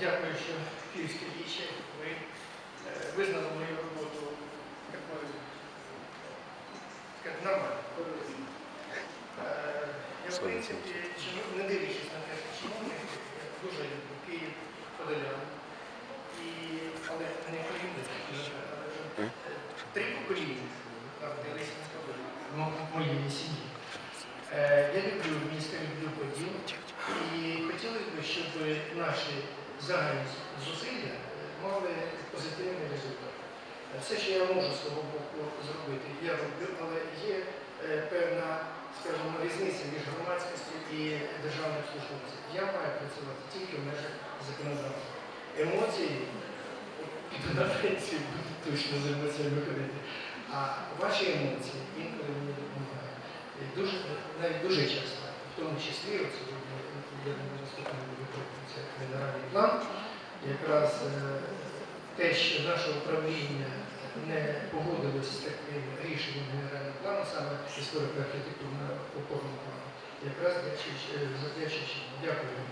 дякую, що Київське віче ви е, визнали мою роботу нормально. Е, Я, в принципі, не дивлячись на те, що чиновник, я дуже люблю Київ Подолян. І, але не полюбити. Три покоління народилися на ну, в моїй сім'ї. Е, Я люблю місто, люблю поділ. І хотілося б, щоб наші загальні зусилля мали позитивний результат. Все, що я можу з свого боку зробити, я роблю, але є е, певна, скажімо, різниця між громадськістю і державним службовцем. Я маю працювати тільки в межах законодавства. Емоції піду на пенсію, буду точно з емоціями ходити. А ваші емоції інколи допомагають. Дуже, навіть дуже часто, в тому числі, от сьогодні я наступний виконується генеральний план. Якраз е, те, що наше управління не погодилось з таким рішенням генерального плану, саме історико-архітектурного опорного плану, якраз е, завдячуючи. Дякую вам.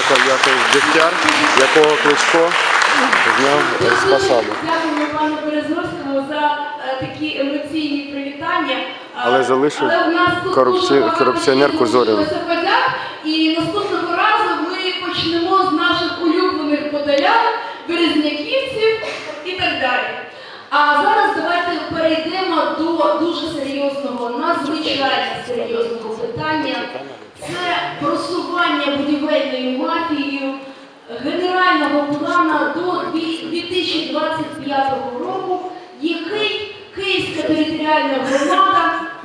Яков Яков Дегтяр, якого Кличко зняв з посади. Дякую пану Березовському за е, такі емоційні привітання. Але залишив корупці- корупціонерку Зоріну. І наступного разу ми почнемо з наших улюблених подолян, березняківців і так далі. А зараз давайте перейдемо до дуже серйозного, надзвичайно серйозного питання. Це просування будівельною мафією генерального плану до 2025 року, який Київська територіальна громада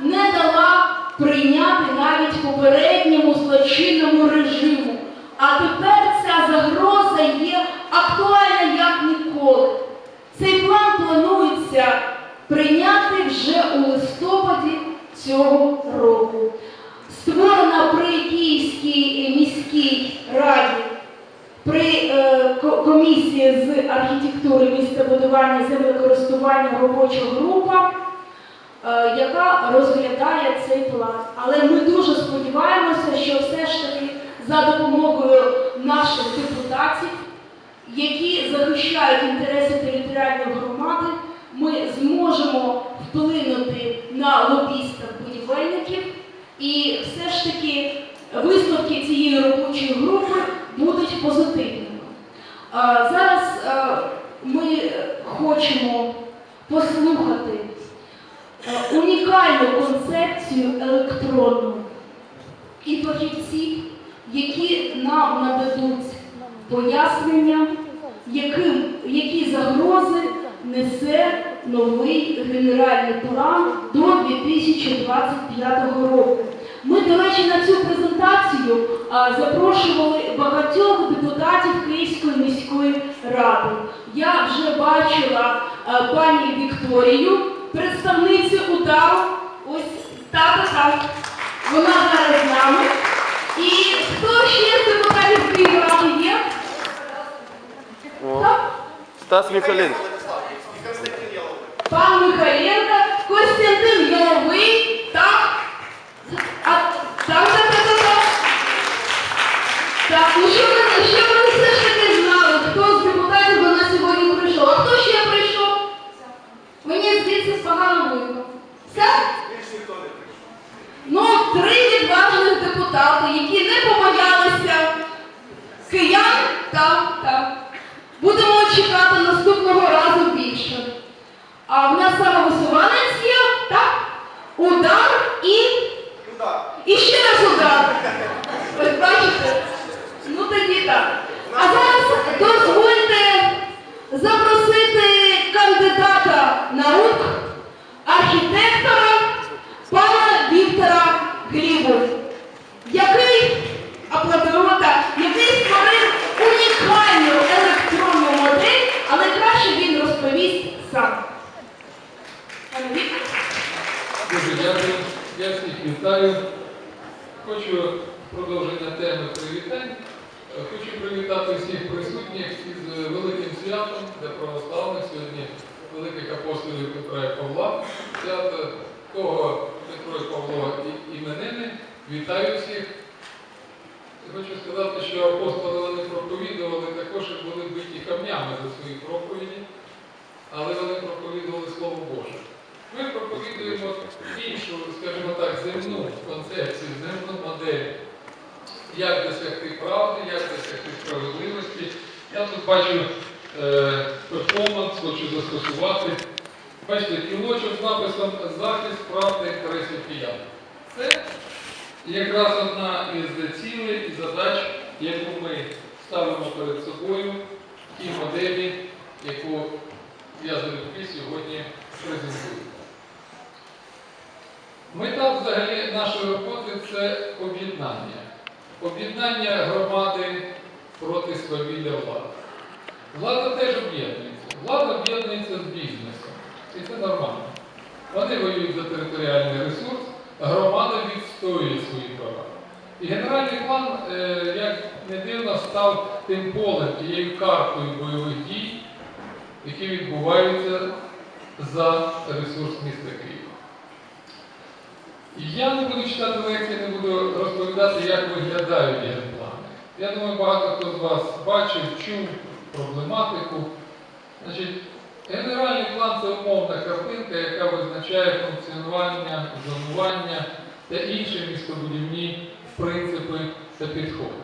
не дала прийняти навіть попередньому злочинному режиму. А тепер ця загроза є актуальна як ніколи. Цей план планується прийняти вже у листопаді цього року. Створена при Київській міській раді при е, комісії з архітектури містобудування землекористування робоча група, яка розглядає цей план. Але ми дуже сподіваємося, що все ж таки за допомогою наших депутатів, які захищають інтереси територіальної громади, ми зможемо вплинути на лобістів будівельників і все ж таки висновки цієї робочої групи будуть позитивними. Зараз е, ми хочемо послухати е, унікальну концепцію електронну і фахівців, які нам нададуть пояснення, яким, які загрози несе новий генеральний план до 2025 року. Ми, до речі, на цю презентацію а, запрошували багатьох депутатів Київської міської ради. Я вже бачила а, пані Вікторію, представницю удару. Ось. Вона зараз з нами. І хто ще з депутатів ради є? Хто? Стас Міхалін. Пан Михайленко, Костянтин Будемо чекати наступного разу більше. А в нас самовисуванець є, так? Удар і. І ще раз удар. Ось бачите? Ну тоді так. А зараз дозвольте запросити кандидата наук, архітектора пана Віктора Глібу, який аплодуємо так, який створив унікальну електронну модель, але краще він розповість сам. Пане Віктор? Дуже дякую. Я всіх вітаю. Хочу продовження теми привітань. Хочу привітати всіх присутніх із е, великим святом для православних сьогодні великих апостолів Петра і Павла. Свято кого Петро і Павло і іменини. Вітаю всіх. Хочу сказати, що апостоли вони днями за свої проповіді, але вони проповідували Слово Боже. Ми проповідуємо іншу, скажімо так, земну концепцію, земну модель, як досягти правди, як досягти справедливості. Я тут бачу е, перформанс, хочу застосувати. Бачите, кілочок з написом Захист прав та інтересів киян. Це якраз одна із цілей і задач, яку ми ставимо перед собою тій моделі, яку я залюбки сьогодні нашої роботи це об'єднання. Об'єднання громади проти свавілля влади. Влада теж об'єднується. Влада об'єднується з бізнесом. І це нормально. Вони воюють за територіальний ресурс, громада відстоює свої права. І генеральний план, е, як не дивно, став тим полем, тією картою бойових дій, які відбуваються за ресурс міста Києва. Я не буду читати лекції, не буду розповідати, як виглядають генплани. Я думаю, багато хто з вас бачив, чув проблематику. Значить, генеральний план це умовна картинка, яка визначає функціонування, зонування та інші містобудівні принципи та підходи.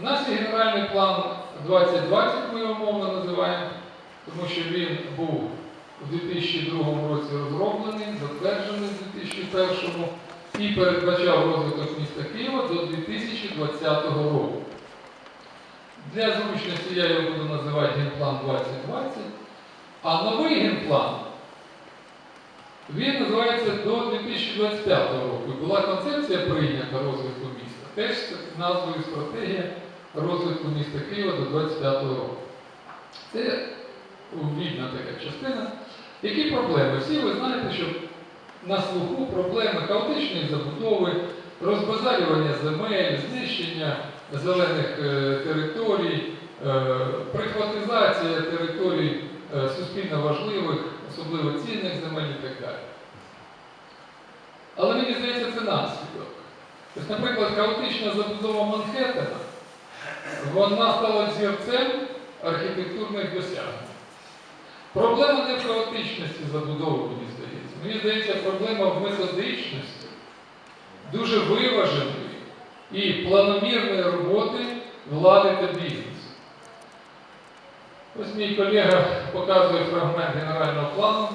У нас є генеральний план 2020, ми його умовно називаємо, тому що він був у 2002 році розроблений, затверджений у 2001 і передбачав розвиток міста Києва до 2020 року. Для зручності я його буду називати генплан 2020, а новий генплан він називається до 2025 року. Була концепція прийнята розвитку міста, теж з назвою стратегія розвитку міста Києва до 2025 року. Це вільна така частина. Які проблеми? Всі ви знаєте, що на слуху проблеми хаотичної забудови, розбазарювання земель, знищення зелених е, територій, е, прихватизація територій е, суспільно важливих, особливо цінних земель і так далі. Але мені здається, це наслідок. Ось, наприклад, хаотична забудова Манхеттена, вона стала взірцем архітектурних досягнень. Проблема не в хаотичності забудови, мені здається. Мені здається, проблема в методичності, дуже виваженої і планомірної роботи влади та бізнесу. Ось мій колега показує фрагмент генерального плану.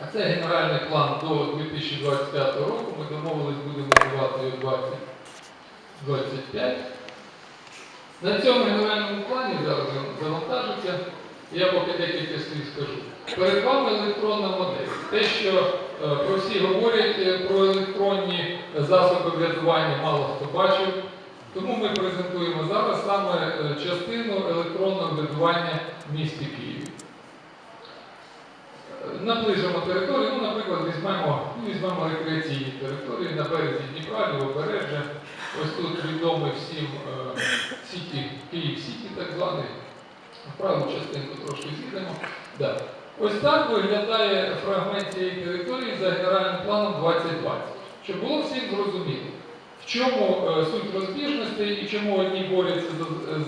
А це генеральний план до 2025 року. Ми домовились, будемо його 2025. На цьому генеральному плані зараз завантажиться. Я поки декілька слів скажу. Перед вами електронна модель. Те, що е, про всі говорять е, про електронні засоби врятування, мало хто бачив. Тому ми презентуємо зараз саме е, частину електронного врятування в місті Києві. Е, Наближимо територію, ну, наприклад, візьмемо, ну, візьмемо рекреаційні території на березі Дніпра, Лівобережжя. Ось тут відомий всім е, Сіті, Київ Сіті, так званий. Праву частинку трошки з'їдемо. Да. Ось так виглядає фрагмент цієї території за генеральним планом 2020. Щоб було всім зрозуміло, в чому е, суть розбіжностей і чому одні борються за,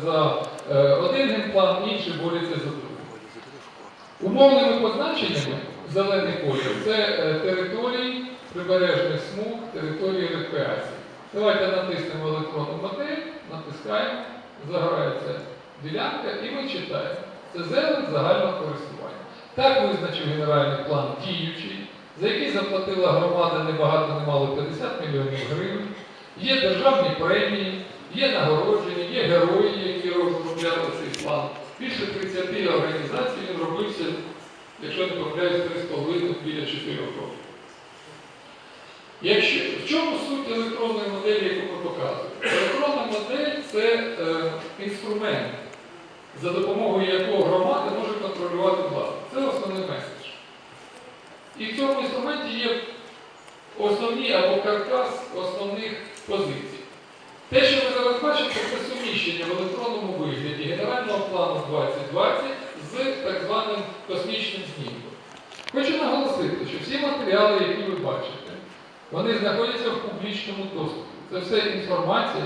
за е, один генплан, інші борються за другий. Умовними позначеннями зелений колір це е, території прибережних смуг, території рекреації. Давайте натиснемо електронну модель, натискаємо, загорається ділянка і ми читаємо. Це зелень загального користування. Так визначив генеральний план діючий, за який заплатила громада небагато не мало 50 мільйонів гривень. Є державні премії, є нагородження, є герої, які розробляли цей план. Більше 30 організацій він робився, якщо не помиляюсь, 3,5 біля 4 років. Якщо, в чому суть електронної моделі, яку ми показуємо? Електронна модель це е, інструмент, за допомогою якого громада може контролювати владу. Це основний меседж. І в цьому інструменті є основні або каркас основних позицій. Те, що ви зараз бачите, це суміщення в електронному вигляді генерального плану 2020 з так званим космічним знімком. Хочу наголосити, що всі матеріали, які ви бачите, вони знаходяться в публічному доступі. Це все інформація